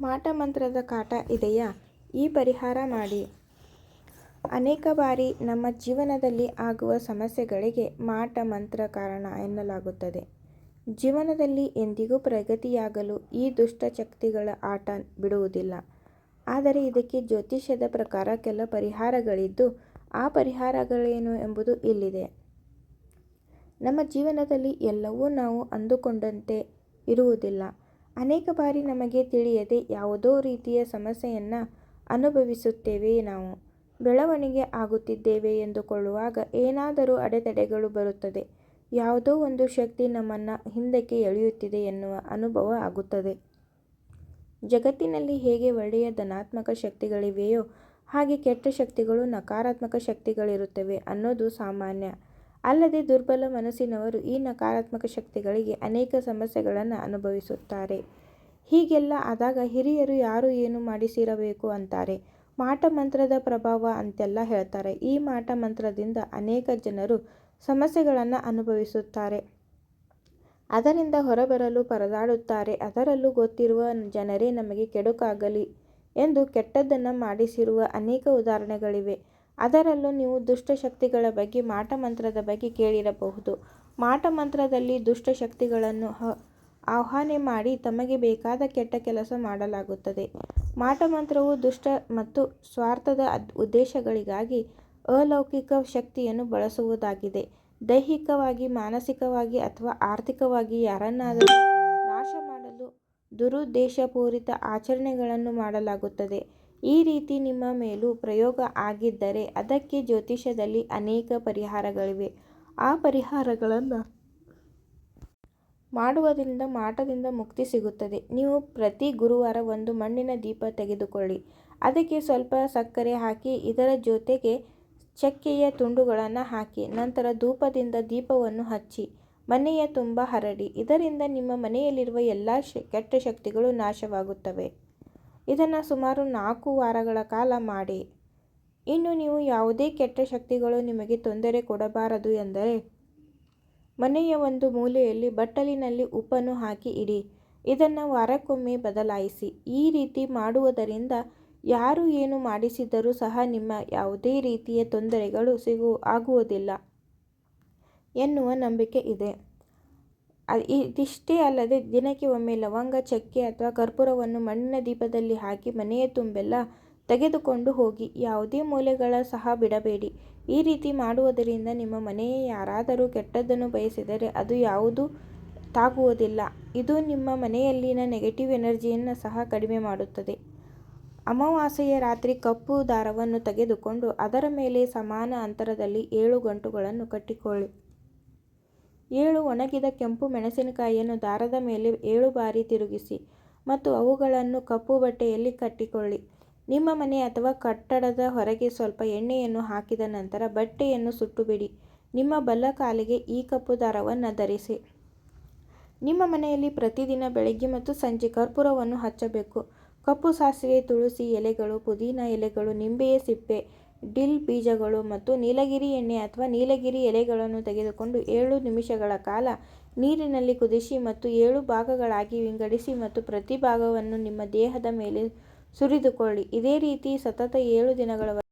ಮಾಟಮಂತ್ರದ ಕಾಟ ಇದೆಯಾ? ಈ ಪರಿಹಾರ ಮಾಡಿ. ಅನೇಕ ಬಾರಿ ನಮ್ಮ ಜೀವನದಲ್ಲಿ ಆಗುವ ಸಮಸ್ಯೆಗಳಿಗೆ ಮಾಟ ಮಂತ್ರ ಕಾರಣ ಎನ್ನಲಾಗುತ್ತದೆ. ಜೀವನದಲ್ಲಿ ಎಂದಿಗೂ ಪ್ರಗತಿಯಾಗಲು ಈ ದುಷ್ಟ ಶಕ್ತಿಗಳ ಆಟ ಬಿಡುವುದಿಲ್ಲ. ಆದರೆ ಇದಕ್ಕೆ ಜ್ಯೋತಿಷ್ಯದ ಪ್ರಕಾರ ಕೆಲ ಪರಿಹಾರಗಳಿದ್ದು, ಆ ಪರಿಹಾರಗಳೇನು ಎಂಬುದು ಇಲ್ಲಿದೆ. ನಮ್ಮ ಜೀವನದಲ್ಲಿ ಎಲ್ಲವೂ ನಾವು ಅಂದುಕೊಂಡಂತೆ ಇರುವುದಿಲ್ಲ. ಅನೇಕ ಬಾರಿ ನಮಗೆ ತಿಳಿಯದೆ ಯಾವುದೋ ರೀತಿಯ ಸಮಸ್ಯೆಯನ್ನು ಅನುಭವಿಸುತ್ತೇವೆ ನಾವು. ಬೆಳವಣಿಗೆ ಆಗುತ್ತಿದ್ದೇವೆ ಎಂದುಕೊಳ್ಳುವಾಗ ಏನಾದರೂ ಅಡೆತಡೆಗಳು ಬರುತ್ತದೆ. ಯಾವುದೋ ಒಂದು ಶಕ್ತಿ ನಮ್ಮನ್ನು ಹಿಂದಕ್ಕೆ ಎಳೆಯುತ್ತಿದೆ ಎನ್ನುವ ಅನುಭವ ಆಗುತ್ತದೆ. ಜಗತ್ತಿನಲ್ಲಿ ಹೇಗೆ ಒಳ್ಳೆಯ ಧನಾತ್ಮಕ ಶಕ್ತಿಗಳಿವೆಯೋ ಹಾಗೆ ಕೆಟ್ಟ ಶಕ್ತಿಗಳು ನಕಾರಾತ್ಮಕ ಶಕ್ತಿಗಳಿರುತ್ತವೆ ಅನ್ನೋದು ಸಾಮಾನ್ಯ. ಅಲ್ಲದೆ ದುರ್ಬಲ ಮನಸ್ಸಿನವರು ಈ ನಕಾರಾತ್ಮಕ ಶಕ್ತಿಗಳಿಗೆ ಅನೇಕ ಸಮಸ್ಯೆಗಳನ್ನು ಅನುಭವಿಸುತ್ತಾರೆ. ಹೀಗೆಲ್ಲ ಆದಾಗ ಹಿರಿಯರು ಯಾರು ಏನು ಮಾಡಿಸಿರಬೇಕು ಅಂತಾರೆ? ಮಾಟ ಮಂತ್ರದ ಪ್ರಭಾವ ಅಂತೆಲ್ಲ ಹೇಳ್ತಾರೆ. ಈ ಮಾಟ ಮಂತ್ರದಿಂದ ಅನೇಕ ಜನರು ಸಮಸ್ಯೆಗಳನ್ನು ಅನುಭವಿಸುತ್ತಾರೆ. ಅದರಿಂದ ಹೊರಬರಲು ಪರದಾಡುತ್ತಾರೆ. ಅದರಲ್ಲೂ ಗೊತ್ತಿರುವ ಜನರೇ ನಮಗೆ ಕೆಡುಕಾಗಲಿ ಎಂದು ಕೆಟ್ಟದ್ದನ್ನು ಮಾಡಿಸಿರುವ ಅನೇಕ ಉದಾಹರಣೆಗಳಿವೆ. ಅದರಲ್ಲೂ ನೀವು ದುಷ್ಟಶಕ್ತಿಗಳ ಬಗ್ಗೆ, ಮಾಟ ಮಂತ್ರದ ಬಗ್ಗೆ ಕೇಳಿರಬಹುದು. ಮಾಟ ಮಂತ್ರದಲ್ಲಿ ದುಷ್ಟ ಶಕ್ತಿಗಳನ್ನು ಆವಾಹನೆ ಮಾಡಿ ತಮಗೆ ಬೇಕಾದ ಕೆಟ್ಟ ಕೆಲಸ ಮಾಡಲಾಗುತ್ತದೆ. ಮಾಟ ಮಂತ್ರವು ದುಷ್ಟ ಮತ್ತು ಸ್ವಾರ್ಥದ ಉದ್ದೇಶಗಳಿಗಾಗಿ ಅಲೌಕಿಕ ಶಕ್ತಿಯನ್ನು ಬಳಸುವುದಾಗಿದೆ. ದೈಹಿಕವಾಗಿ, ಮಾನಸಿಕವಾಗಿ ಅಥವಾ ಆರ್ಥಿಕವಾಗಿ ಯಾರನ್ನಾದರೂ ನಾಶ ಮಾಡಲು ದುರುದ್ದೇಶಪೂರಿತ ಆಚರಣೆಗಳನ್ನು ಮಾಡಲಾಗುತ್ತದೆ. ಈ ರೀತಿ ನಿಮ್ಮ ಮೇಲೂ ಪ್ರಯೋಗ ಆಗಿದ್ದರೆ ಅದಕ್ಕೆ ಜ್ಯೋತಿಷ್ಯದಲ್ಲಿ ಅನೇಕ ಪರಿಹಾರಗಳಿವೆ. ಆ ಪರಿಹಾರಗಳನ್ನು ಮಾಡುವುದರಿಂದ ಮಾಟದಿಂದ ಮುಕ್ತಿ ಸಿಗುತ್ತದೆ. ನೀವು ಪ್ರತಿ ಗುರುವಾರ ಒಂದು ಮಣ್ಣಿನ ದೀಪ ತೆಗೆದುಕೊಳ್ಳಿ. ಅದಕ್ಕೆ ಸ್ವಲ್ಪ ಸಕ್ಕರೆ ಹಾಕಿ, ಇದರ ಜೊತೆಗೆ ಚಕ್ಕೆಯ ತುಂಡುಗಳನ್ನು ಹಾಕಿ, ನಂತರ ಧೂಪದಿಂದ ದೀಪವನ್ನು ಹಚ್ಚಿ, ಮನೆಯ ತುಂಬ ಹರಡಿ, ಇದರಿಂದ ನಿಮ್ಮ ಮನೆಯಲ್ಲಿರುವ ಎಲ್ಲ ಕೆಟ್ಟ ಶಕ್ತಿಗಳು ನಾಶವಾಗುತ್ತವೆ. ಇದನ್ನು ಸುಮಾರು ನಾಲ್ಕು ವಾರಗಳ ಕಾಲ ಮಾಡಿ. ಇನ್ನು ನೀವು ಯಾವುದೇ ಕೆಟ್ಟ ಶಕ್ತಿಗಳು ನಿಮಗೆ ತೊಂದರೆ ಕೊಡಬಾರದು ಎಂದರೆ, ಮನೆಯ ಒಂದು ಮೂಲೆಯಲ್ಲಿ ಬಟ್ಟಲಿನಲ್ಲಿ ಉಪ್ಪನ್ನು ಹಾಕಿ ಇಡಿ. ಇದನ್ನು ವಾರಕ್ಕೊಮ್ಮೆ ಬದಲಾಯಿಸಿ. ಈ ರೀತಿ ಮಾಡುವುದರಿಂದ ಯಾರು ಏನು ಮಾಡಿಸಿದರೂ ಸಹ ನಿಮ್ಮ ಯಾವುದೇ ರೀತಿಯ ತೊಂದರೆಗಳು ಸಿಗು, ಆಗುವುದಿಲ್ಲ ಎನ್ನುವ ನಂಬಿಕೆ ಇದೆ. ಇದಿಷ್ಟೇ ಅಲ್ಲದೆ ದಿನಕ್ಕೆ ಒಮ್ಮೆ ಲವಂಗ, ಚಕ್ಕೆ ಅಥವಾ ಕರ್ಪೂರವನ್ನು ಮಣ್ಣಿನ ದೀಪದಲ್ಲಿ ಹಾಕಿ ಮನೆಯ ತುಂಬೆಲ್ಲ ತೆಗೆದುಕೊಂಡು ಹೋಗಿ, ಯಾವುದೇ ಮೂಲೆಗಳ ಸಹ ಬಿಡಬೇಡಿ. ಈ ರೀತಿ ಮಾಡುವುದರಿಂದ ನಿಮ್ಮ ಮನೆಯ ಯಾರಾದರೂ ಕೆಟ್ಟದ್ದನ್ನು ಬಯಸಿದರೆ ಅದು ಯಾವುದು ತಾಗುವುದಿಲ್ಲ. ಇದು ನಿಮ್ಮ ಮನೆಯಲ್ಲಿನ ನೆಗೆಟಿವ್ ಎನರ್ಜಿಯನ್ನು ಸಹ ಕಡಿಮೆ ಮಾಡುತ್ತದೆ. ಅಮಾವಾಸ್ಯೆಯ ರಾತ್ರಿ ಕಪ್ಪು ದಾರವನ್ನು ತೆಗೆದುಕೊಂಡು ಅದರ ಮೇಲೆ ಸಮಾನ ಅಂತರದಲ್ಲಿ ಏಳು ಗಂಟುಗಳನ್ನು ಕಟ್ಟಿಕೊಳ್ಳಿ. ಏಳು ಒಣಗಿದ ಕೆಂಪು ಮೆಣಸಿನಕಾಯಿಯನ್ನು ದಾರದ ಮೇಲೆ ಏಳು ಬಾರಿ ತಿರುಗಿಸಿ ಮತ್ತು ಅವುಗಳನ್ನು ಕಪ್ಪು ಬಟ್ಟೆಯಲ್ಲಿ ಕಟ್ಟಿಕೊಳ್ಳಿ. ನಿಮ್ಮ ಮನೆ ಅಥವಾ ಕಟ್ಟಡದ ಹೊರಗೆ ಸ್ವಲ್ಪ ಎಣ್ಣೆಯನ್ನು ಹಾಕಿದ ನಂತರ ಬಟ್ಟೆಯನ್ನು ಸುಟ್ಟುಬಿಡಿ. ನಿಮ್ಮ ಬಲ ಕಾಲಿಗೆ ಈ ಕಪ್ಪು ದಾರವನ್ನು ಧರಿಸಿ. ನಿಮ್ಮ ಮನೆಯಲ್ಲಿ ಪ್ರತಿದಿನ ಬೆಳಗ್ಗೆ ಮತ್ತು ಸಂಜೆ ಕರ್ಪೂರವನ್ನು ಹಚ್ಚಬೇಕು. ಕಪ್ಪು ಸಾಸಿವೆ, ತುಳಸಿ ಎಲೆಗಳು, ಪುದೀನ ಎಲೆಗಳು, ನಿಂಬೆಯ ಸಿಪ್ಪೆ ಡಿಲ್ ಬೀಜಗಳು ಮತ್ತು ನೀಲಗಿರಿ ಎಣ್ಣೆ ಅಥವಾ ನೀಲಗಿರಿ ಎಲೆಗಳನ್ನು ತೆಗೆದುಕೊಂಡು ಏಳು ನಿಮಿಷಗಳ ಕಾಲ ನೀರಿನಲ್ಲಿ ಕುದಿಸಿ ಮತ್ತು ಏಳು ಭಾಗಗಳಾಗಿ ವಿಂಗಡಿಸಿ ಮತ್ತು ಪ್ರತಿ ಭಾಗವನ್ನು ನಿಮ್ಮ ದೇಹದ ಮೇಲೆ ಸುರಿದುಕೊಳ್ಳಿ. ಇದೇ ರೀತಿ ಸತತ ಏಳು ದಿನಗಳವರೆಗೆ